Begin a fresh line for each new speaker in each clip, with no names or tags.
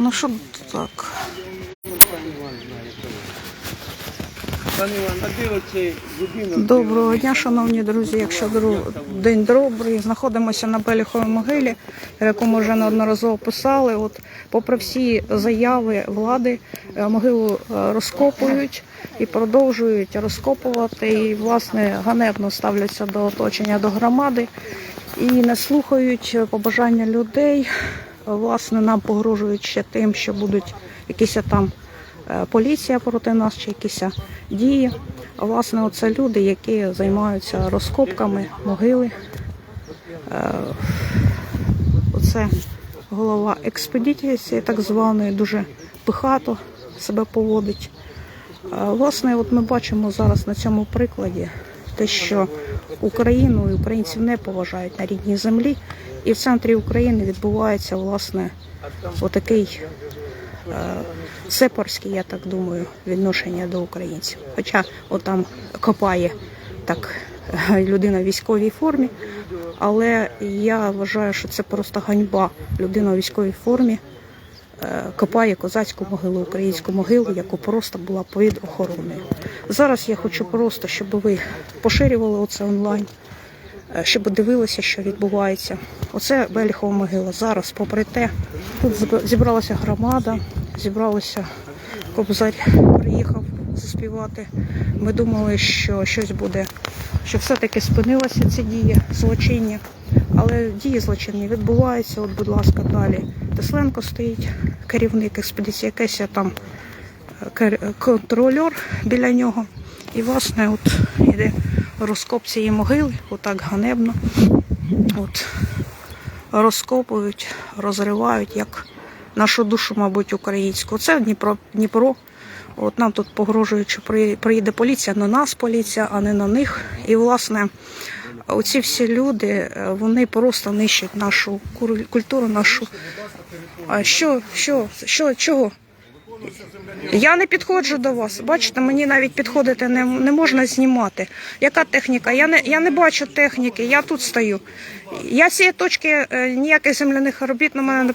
Ну що так? Доброго дня, шановні друзі. Якщо день добрий, знаходимося на Беліховій могилі, яку ми вже неодноразово писали. От, попри всі заяви влади, е, могилу е, розкопують і продовжують розкопувати. І власне ганебно ставляться до оточення до громади і не слухають побажання людей. Власне, нам погрожують ще тим, що будуть якісь там е, поліція проти нас чи якісь дії. Власне, оце люди, які займаються розкопками могили. Е, Оце голова експедиції, так званої, дуже пихато себе поводить. Е, Власне, от ми бачимо зараз на цьому прикладі те, що Україну і українців не поважають на рідній землі, і в центрі України відбувається власне отакий е, сепарський, я так думаю, відношення до українців. Хоча отам копає так е, людина в військовій формі, але я вважаю, що це просто ганьба. Людина у військовій формі копає козацьку могилу, українську могилу, яку просто була під охороною. Зараз я хочу просто, щоб ви поширювали оце онлайн. е, Щоб дивилися, що відбувається. Оце Беліхова могила. Зараз, попри те, тут зібралася громада, зібралися кобзар, приїхав заспівати. Ми думали, що щось буде, що все-таки спинилася ця дія злочиння. Але дії злочинні відбуваються. От, будь ласка, далі. Тесленко стоїть, керівник експедиції, якийсь там е, контрольор біля нього. І, власне, от іде розкоп цієї могили, отак ганебно. От розкопують, розривають, як нашу душу, мабуть, українську. Це Дніпро, Дніпро. От нам тут погрожують, що при- приїде поліція, на нас поліція, а не на них. І, власне, оці всі люди, е, вони просто нищать нашу культуру, нашу. А що, що, що, чого? Я не підходжу до вас. Бачите, мені навіть підходити не, не можна знімати. Яка техніка? Я не, я не бачу техніки, я тут стою. Я з цієї точки е, ніяких земляних робіт на мене не.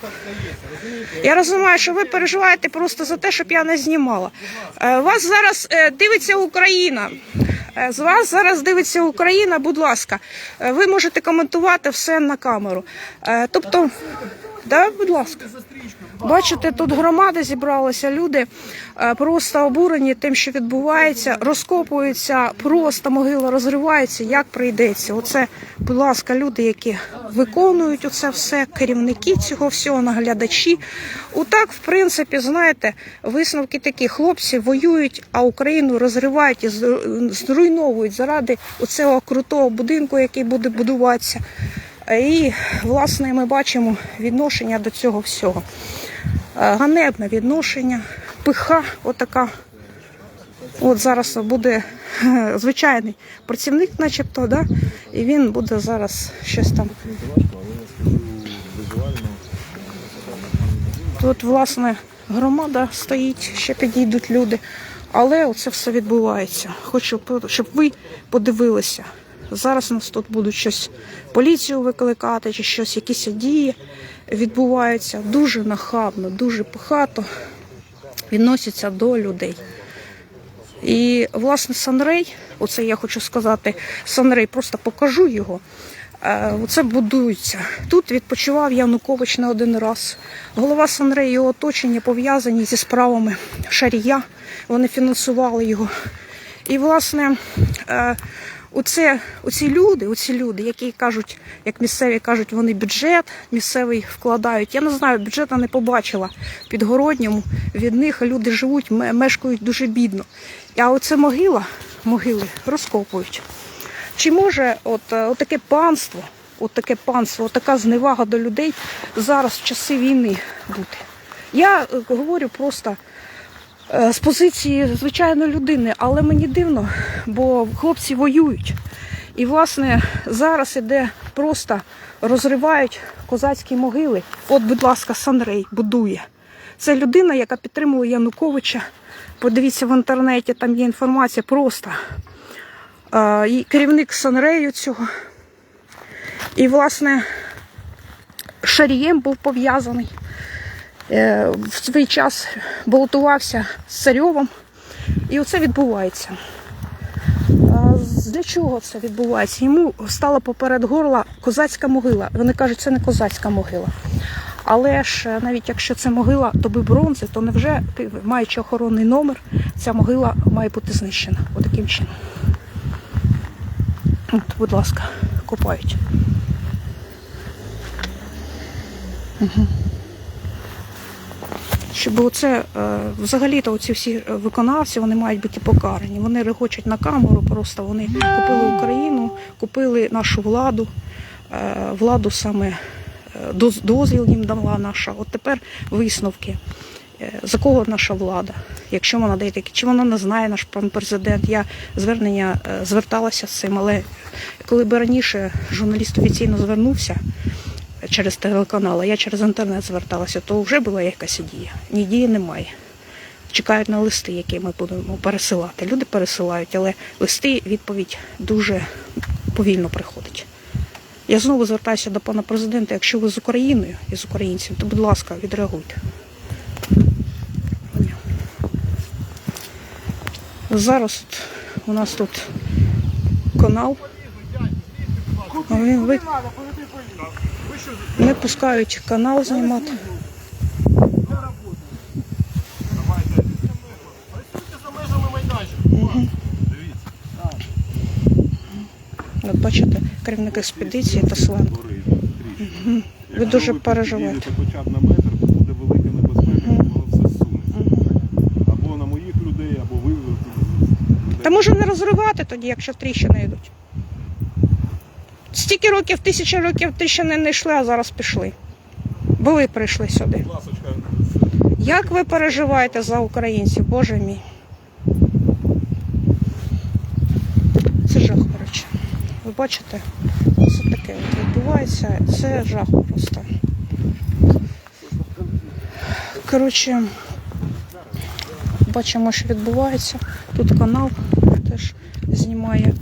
Я розумію, що ви переживаєте просто за те, щоб я не знімала. Е, Вас зараз е, дивиться Україна. Е, З вас зараз дивиться Україна, будь ласка. Е, Ви можете коментувати все на камеру. Е, Тобто, да, будь ласка. Бачите, тут громада зібралася, люди е, просто обурені тим, що відбувається, розкопуються, просто могила розривається, як прийдеться. Оце, будь ласка, люди, які виконують оце все, керівники цього всього, наглядачі. Отак, в принципі, знаєте, висновки такі: хлопці воюють, а Україну розривають і зруйновують заради оцього крутого будинку, який буде будуватися. І, власне, ми бачимо відношення до цього всього. Е, Ганебне відношення, пиха, отака. От зараз буде е, звичайний працівник, начебто, да? і він буде зараз щось там. Тут, власне, громада стоїть, ще підійдуть люди. Але оце все відбувається. Хочу, щоб ви подивилися. Зараз нас тут будуть щось поліцію викликати, чи щось, якісь дії відбуваються. Дуже нахабно, дуже пихато відносяться до людей. І, власне, Санрей, оце я хочу сказати, Санрей, просто покажу його. Е, Оце будується. Тут відпочивав Янукович не один раз. Голова Санрей і його оточення пов'язані зі справами Шарія. Вони фінансували його. І, власне, е, оце, оці люди, оці люди, які кажуть, як місцеві кажуть, вони бюджет місцевий вкладають. Я не знаю, бюджета не побачила підгородньому. Від них люди живуть, мешкають дуже бідно. А оце могила, могили розкопують. Чи може от, е, от таке панство, от таке панство, така зневага до людей зараз в часи війни бути? Я е, говорю просто з позиції звичайної людини, але мені дивно, бо хлопці воюють. І, власне, зараз іде просто розривають козацькі могили. От, будь ласка, Санрей будує. Це людина, яка підтримує Януковича. Подивіться в інтернеті, там є інформація просто. Е, і керівник Санрею цього. І, власне, Шарієм був пов'язаний. Е, в свій час балотувався з царьовим. І оце відбувається. Для чого це відбувається? Йому стала поперед горла козацька могила. Вони кажуть, це не козацька могила. Але ж е, навіть якщо це могила доби бронзи, то невже маючи охоронний номер, ця могила має бути знищена отаким чином. От, будь ласка, копають. Угу. Щоб оце е, взагалі-то оці всі е, виконавці вони мають бути покарані. Вони регочуть на камеру, просто вони купили Україну, купили нашу владу, е, владу саме доз- дозвіл їм дала наша. От тепер висновки. За кого наша влада? Якщо вона дає такі, чи вона не знає наш пан президент? Я звернення зверталася з цим, але коли б раніше журналіст офіційно звернувся через телеканал, а я через інтернет зверталася, то вже була якась дія. Ні дії немає. Чекають на листи, які ми будемо пересилати. Люди пересилають, але листи відповідь дуже повільно приходить. Я знову звертаюся до пана президента. Якщо ви з Україною і з українцями, то будь ласка, відреагуйте. Зараз от у нас тут канал. Він. Не пускають канал знімати. От бачите, керівник експедиції та Сленко. Ви дуже переживаєте.
Або на моїх людей, або ви.
Та може не розривати тоді, якщо в тріщини йдуть. Стільки років, тисячі років тріщини не йшли, а зараз пішли. Бо ви прийшли сюди. Як ви переживаєте за українців, Боже мій? Це жах, коротше. Ви бачите, це таке відбувається. Це жах просто. Коротше, бачимо, що відбувається. Тут канал теж знімає